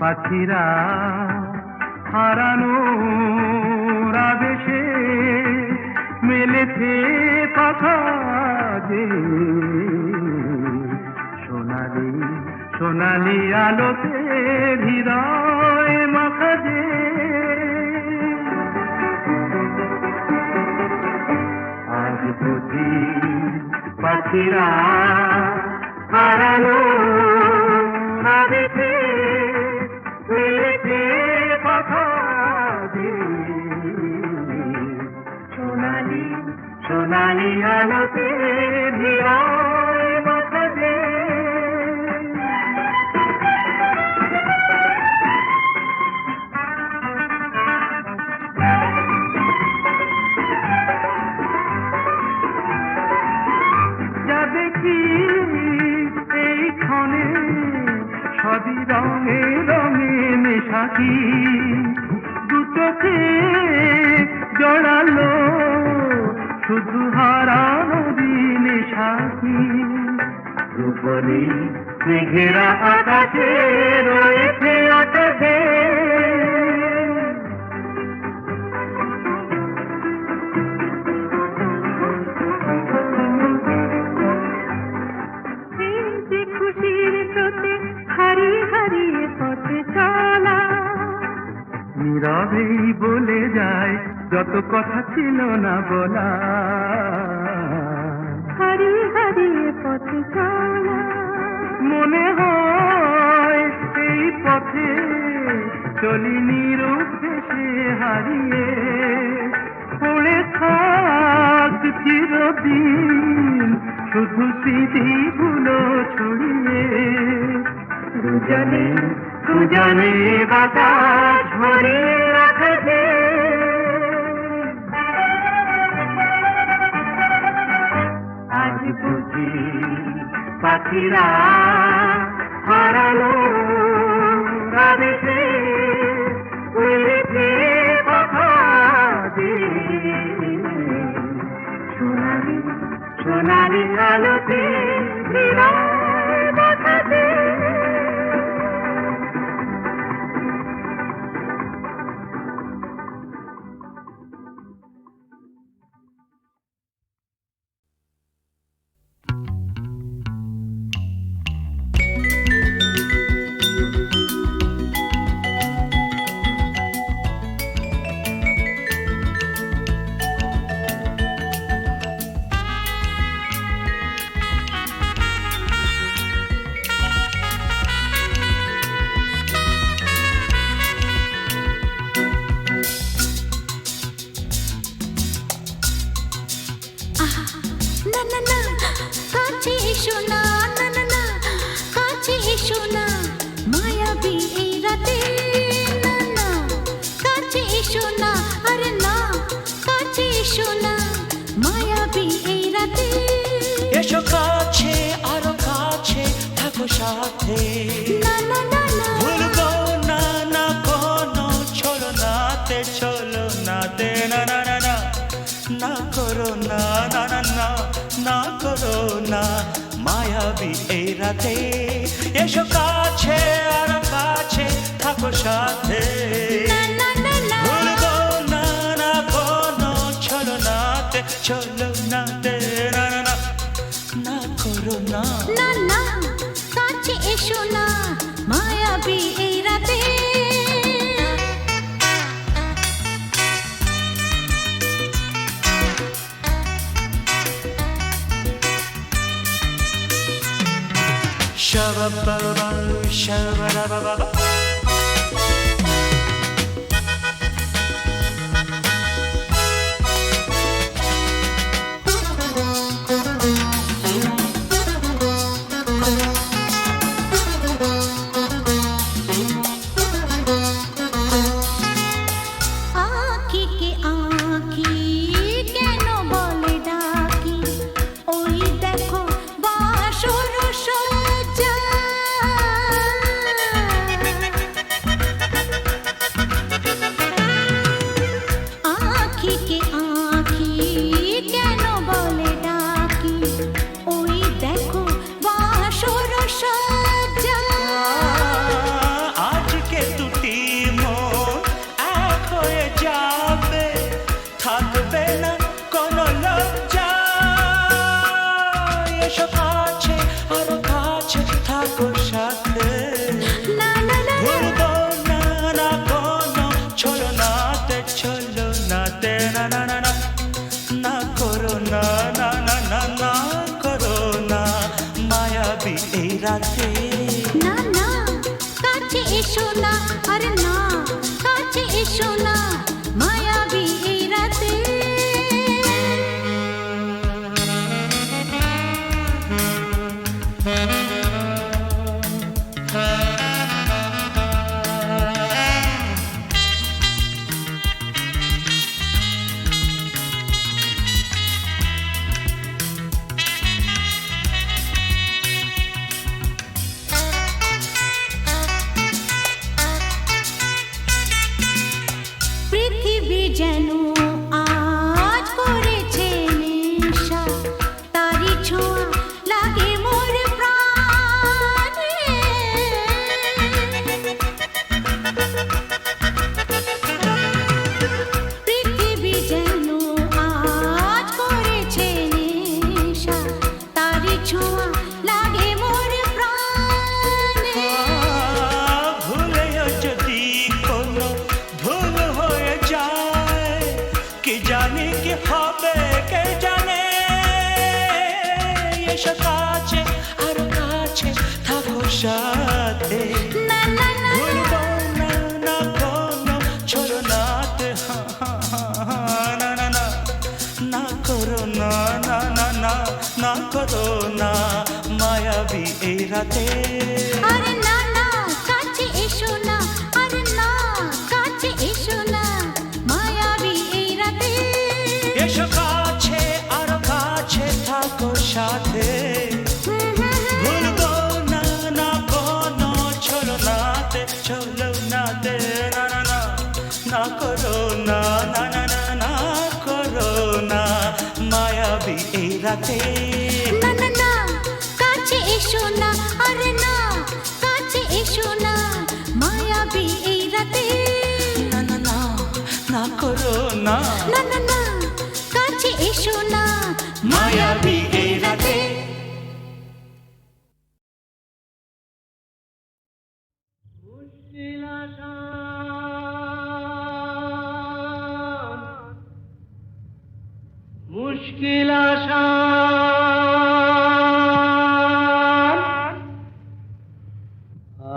পাখিরা হারানো আবেশে মেলেছে কথা যে সোনালি সোনালি আলোতে হৃদয় মাখা যে। আজ বুঝি পাখিরা হারানো দিয়ে। সোনালি সোনালি আলোতে হৃদয় নীরবেই বলে যায় যত কথা ছিল না বলা। হারিয়ে হারিয়ে পথে মনে হয় এই পথে চলি নিরুদ্দেশে হারিয়ে। পড়ে থাক চিরদিন শুধু স্মৃতিগুলো ছড়িয়ে। দুজনে দুজনে বাতাস ভরে রাখবে আজ বুঝি পাখিরা হারালো উড়েছে কথা আলোতে করো না না না না না করো না মায়াবী এই রাতে। এসো কাছে আরও কাছে থাকো সাথে। ভুলবো না না কোনো চলো নাতে চলো নাতে না না না না করো না না না কাছে এসো না। Şababababam, şababababam এসো আরে না না কাছে এসো না। আরে না কাছে এসো না। মায়াবী এই রাতে। এসো কাছে আর কাছে থাকো সাথে। ভুলবো না না কোনো ছলনাতে ছলনাতে না না না না করো না না না না না করো না। মায়াবী এই রাতে। না। না না না কাছে এসো না। মায়াবী এই রাতে। মুশকিল আসান।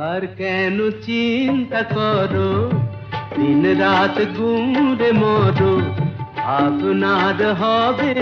আর কেন চিন্তা করো? দিন রাত গুমরে মরো আপনার হবে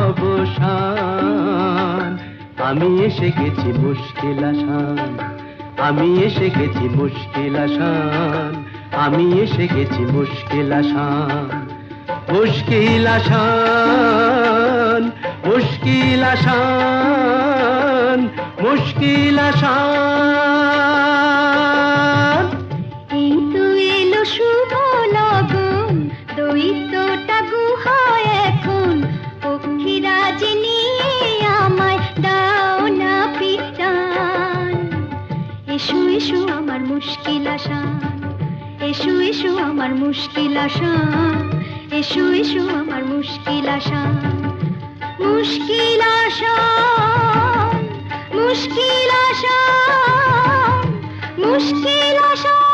অবসান। আমি এসে গেছি মুশকিল আসান, আমি এসে গেছি মুশকিল আসান, আমি এসে গেছি মুশকিল আসান। মুশকিল আসান মুশকিল আসান মুশকিল আসান। এসো আমার মুশকিল আশা। এসো এসো আমার মুশকিল আশা। এসো এসো আমার মুশকিল আশা। মুশকিল আশা মুশকিল আশা, মুশকিল আসান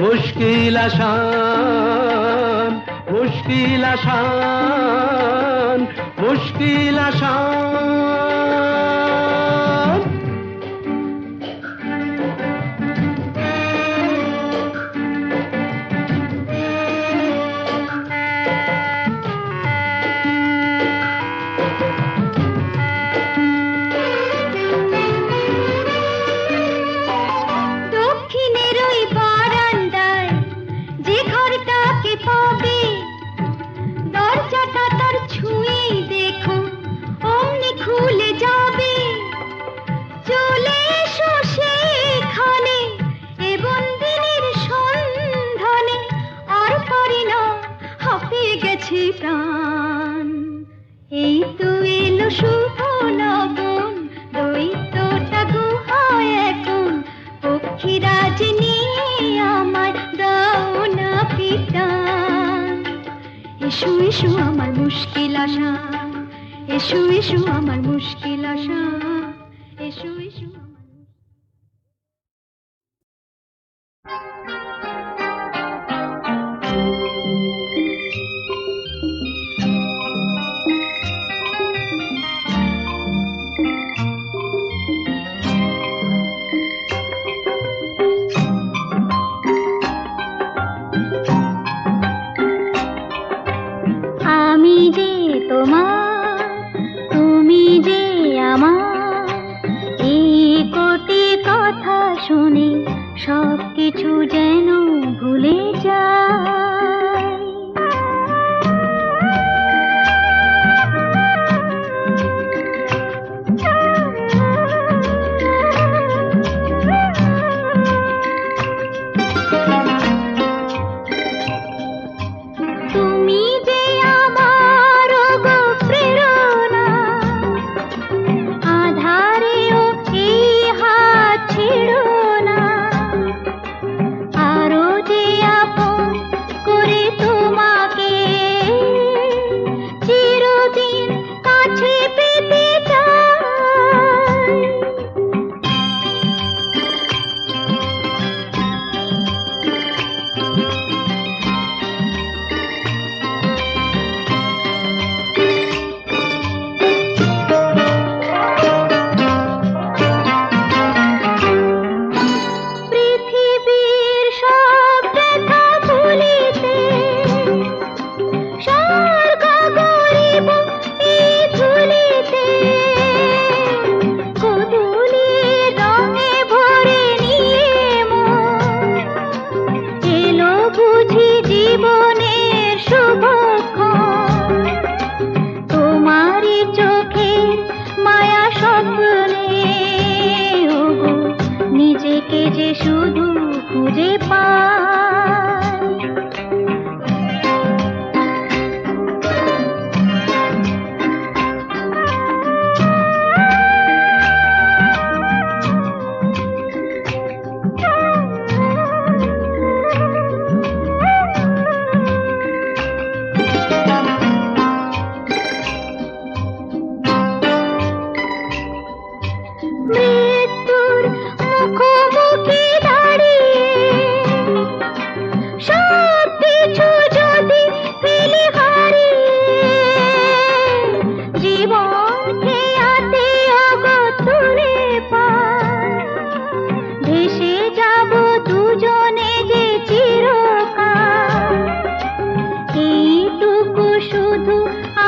মুশকিল আসান মুশকিল আসান মুশকিল আসান।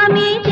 स्वामी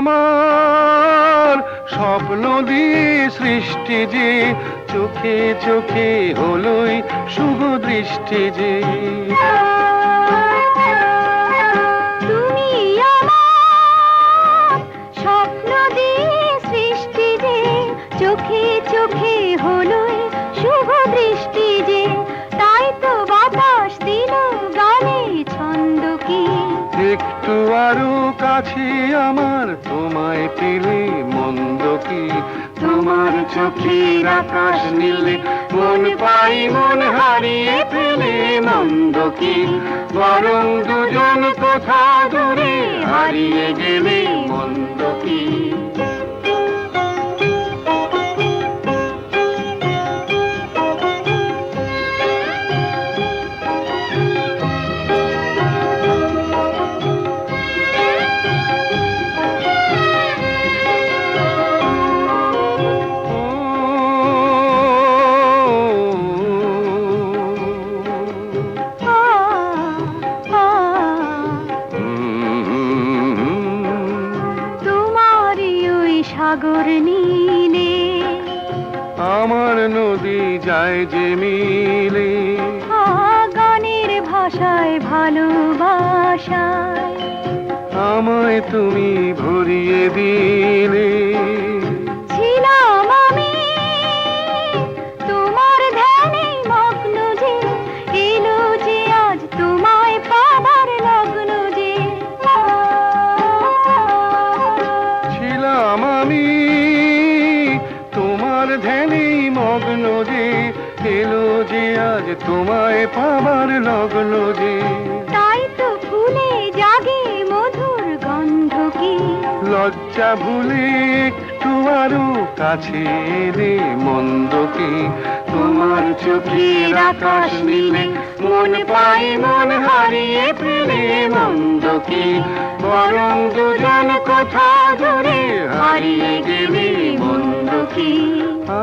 আমার স্বপ্ন দিয়ে সৃষ্টি যে চোখে চোখে হলই শুভ দৃষ্টি যে। চোখে চোখে শুভ দৃষ্টি যে। তাই তো ছন্দ কি। আরও কাছে আমার কি তোমার চোখের আকাশ নীলে, মন পাই, মন হারিয়ে ফেলে মন্দ কি বরং দুজন কোথা দূরে হারিয়ে গেলে মন্দ কি তোমায় পাবার লগ্ন যে তাই তো ফুলে জাগে মধুর গন্ধ কি? লজ্জা ভুলে একটু আরও কাছে এলে মন্দ কি? তোমার চোখের আকাশ নীলে মন পাই মন হারিয়ে ফেলে মন্দ কি? বরং দুজন কোথা দূরে হারিয়ে গেলে মন্দ কি? আ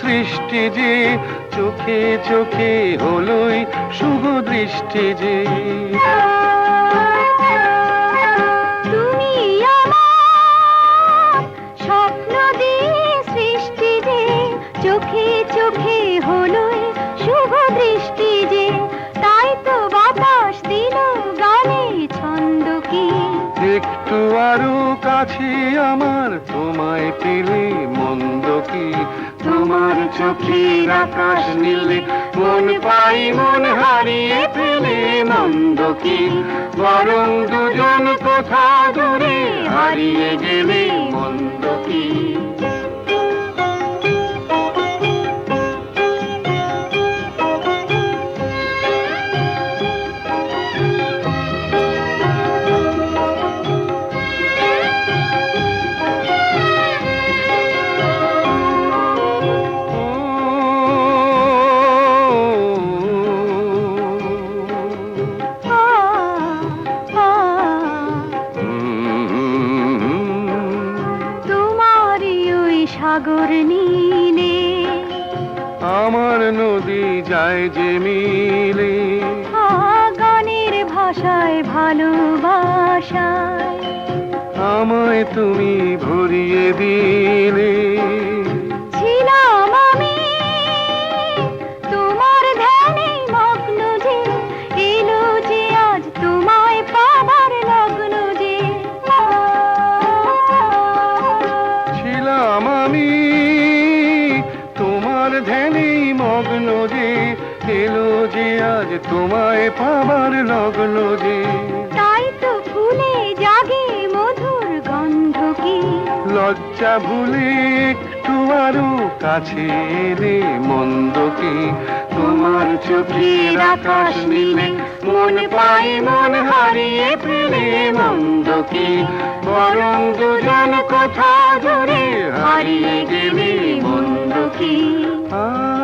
সৃষ্টি যে চোখে চোখে হলোই শুভ দৃষ্টি যে। আমার স্বপ্ন দিয়ে সৃষ্টি যে চোখে চোখে হলোই শুভ দৃষ্টি যে। তাই তো বাতাস দিল গানে ছন্দ কি। একটু আরও কাছে আমার তোমায় পেলে মন্দ কি। তোমার চোখের আকাশ নীলে, মন পাই, মন হারিয়ে ফেলে মন্দ কি বরং দুজন কোথা দূরে হারিয়ে গেলে মন্দ কি সাগর নীলে। আমার নদী যায় যে মিলে। গানের ভাষায় ভালোবাসায়। আমায় তুমি ভরিয়ে দিলে। তোমায় লগ্ন যে। তাই তো ফুলে জাগে মধুর গন্ধ কি? লজ্জা ভুলে একটু আরও কাছে এলে মন্দ কি? তোমার চোখের আকাশ নীলে মন পাই মন হারিয়ে ফেলে মন্দ কি? বরং দুজন কথা জুড়ে হারিয়ে গেলে মন্দ কি? Mm-hmm.